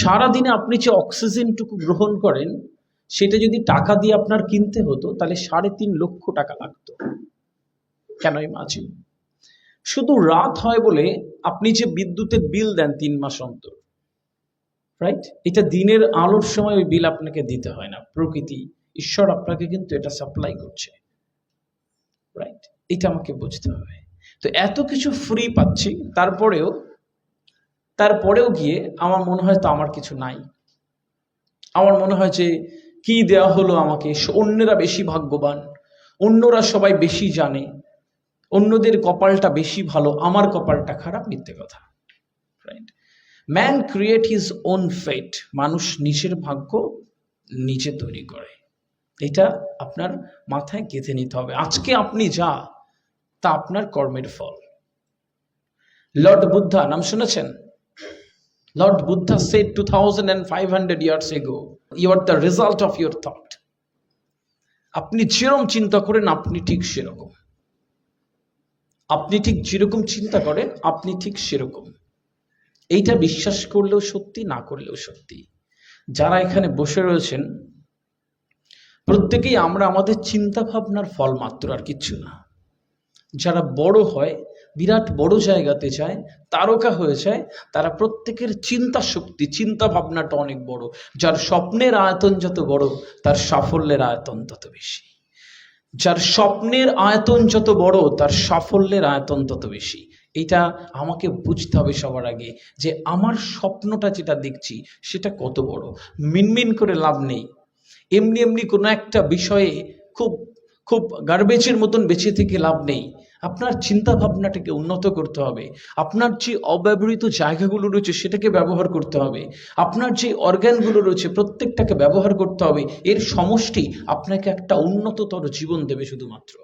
সারাদিনে আপনি যে অক্সিজেনটুকু গ্রহণ করেন, সেটা যদি টাকা দিয়ে আপনার কিনতে হতো, তাহলে সাড়ে তিন লক্ষ টাকা লাগতো। কেন ইমাজিন শুধু রাত হয় বলে আপনি যে বিদ্যুতের বিল দেন তিন মাস অন্তর রাইট এটা দিনের আলোর সময় ওই বিল আপনাকে দিতে হয় না। প্রকৃতি, ঈশ্বর আপনাকে কিন্তু এটা সাপ্লাই করছে রাইট এটা আমাকে বুঝতে হবে। তো এত কিছু ফ্রি পাচ্ছি, তারপরেও তারপরেও গিয়ে আমার মনে হয় তো আমার কিছু নাই। আমার মনে হয় যে কি দেওয়া হলো আমাকে? অন্যরা বেশি ভাগ্যবান, অন্যরা সবাই বেশি জানে, অন্যদের কপালটা বেশি ভালো, আমার কপালটা খারাপ, মিথ্যে কথা man create his own fate মানুষ নিজের ভাগ্য নিজে তৈরি করে। এটা আপনার মাথায় গেঁথে নিতে হবে। আজকে আপনি যা, তা আপনার কর্মের ফল। লর্ড বুদ্ধা, নাম শুনেছেন? Lord Buddha said 2500 years ago, you are the result of your thought. আপনি যেরকম চিন্তা করেন, আপনি ঠিক সেরকম। আপনি ঠিক যেরকম চিন্তা করেন, আপনি ঠিক সেরকম। এইটা বিশ্বাস করলেও সত্যি, না করলেও সত্যি। যারা এখানে বসে রয়েছেন, প্রত্যেকেই আমরা আমাদের চিন্তা ভাবনার ফল মাত্র আর কিচ্ছু না। যারা বড় হয় বিরাট বড় জায়গাতে যায়, তারকা হয়ে যায়, তারা প্রত্যেকের চিন্তা শক্তি, চিন্তা ভাবনাটা অনেক বড়। যার স্বপ্নের আয়তন যত বড়, তার সাফল্যের আয়তন তত বেশি। যার স্বপ্নের আয়তন যত বড়, তার সাফল্যের আয়তন তত বেশি। এটা আমাকে বুঝতে হবে সবার আগে যে আমার স্বপ্নটা যেটা দেখছি, সেটা কত বড়। মিনমিন করে লাভ নেই। এমনি এমনি কোনো একটা বিষয়ে খুব খুব গার্বেজের মতন বেঁচে থেকে লাভ নেই। আপনার চিন্তা ভাবনাটাকে উন্নত করতে হবে। আপনার যে অব্যবহৃত জায়গাগুলো রয়েছে, সেটাকে ব্যবহার করতে হবে। আপনার যে অর্গ্যানগুলো রয়েছে, প্রত্যেকটাকে ব্যবহার করতে হবে। এর সমষ্টি আপনাকে একটা উন্নততর জীবন দেবে শুধুমাত্র।